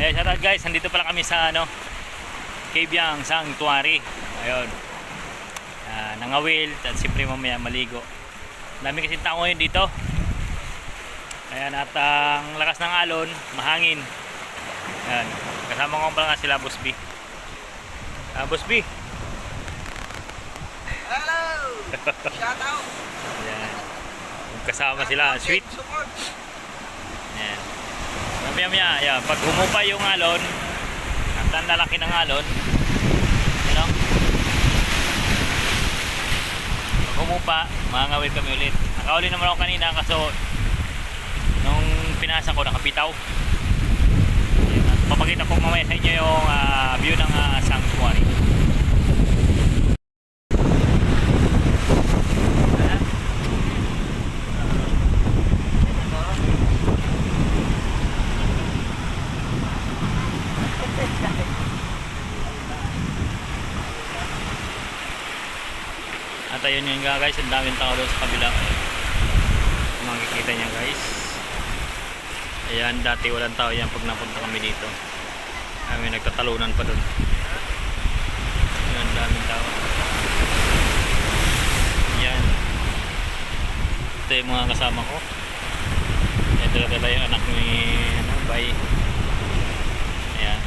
Ayan, shout out guys, nandito pala kami sa ano, Kabyang Sanctuary. Ayun. Ah, nangawil at siyempre mamaya maligo. Dami kasi tao ngayon dito. Ayan, at ang lakas ng alon, mahangin. Ayan. Kasama ko pala nga sila, Boss B. Ah, Boss B. Hello! Shout out! Ayan. Kasama sila, sweet. Ayan. Mamaya maya, ayan, pag humupa yung alon, ang lalaki ng alon, ano? Pag humupa, mangangawil kami ulit. Nakauli naman ako kanina kaso nung pinasa ko at papakita ko mamaya sa inyo yung ah, view ng ah, sanctuary. Ayan. At ayun yun nga guys, ang daming tao sa kabila. Makikita niya guys. Ayan, dati walang tao yan pag napunta kami dito. Kami nagtatalunan pa doon. Ayan, daming tao. Ayan. Ito yung mga kasama ko. Ito talaga yung anak ni ano, Bay. Ayan.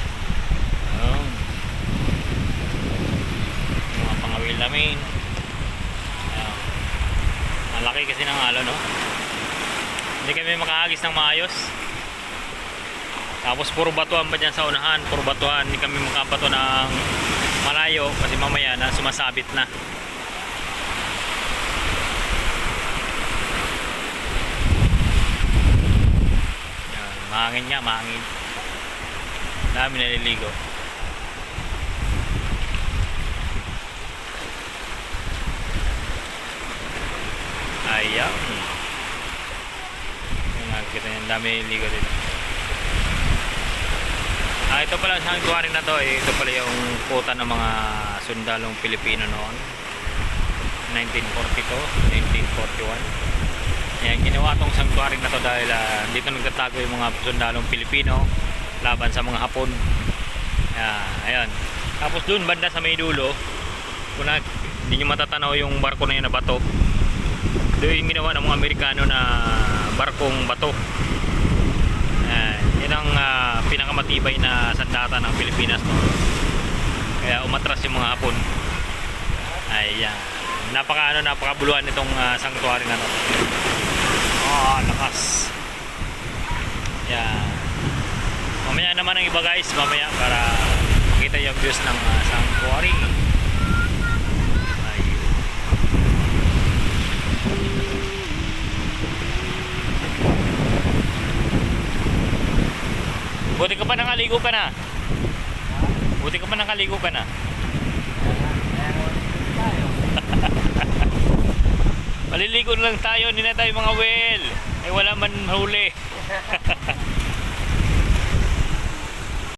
Yung mga pangawil namin. Ayan. Ang laki kasi ng alo, no? Hindi kami makahagis ng maayos. Tapos puro batuan pa dyan sa unahan. Puro batuan. Hindi kami makabato ng malayo kasi mamaya na sumasabit na. Yan, mahangin nga, mahangin. Dami naliligo. Ayan. Yung nakikita niyo, ang dami naliligo dito. Ah, ito pala sa sanctuary na to, eh, ito pala yung kuta ng mga sundalong Pilipino noon. 1942, 1941. Ayan, ginawa tong sanctuary na to dahil ah, dito nagtatago yung mga sundalong Pilipino laban sa mga Hapon. Ayan, ayan. Tapos dun banda sa may dulo, kung na, hindi nyo matatanaw yung barko na yun na bato. Doon yung ginawa ng mga Amerikano na barkong bato. Ayan, yun ang ah, pinakamatibay na sandata ng Pilipinas. No? Kaya umatras yung mga Hapon. Ayan. Napaka ano, napakabuluhan nitong uh, sanctuary na to. Oh, lakas. Yan. Mamaya naman ang iba guys, mamaya para makita yung views ng uh, sanctuary. Ayun. Buti ka pa nakaligo ka na. Buti ka pa nakaligo ka na. Maliligo lang tayo, hindi na tayo mga whale. Ay wala man huli.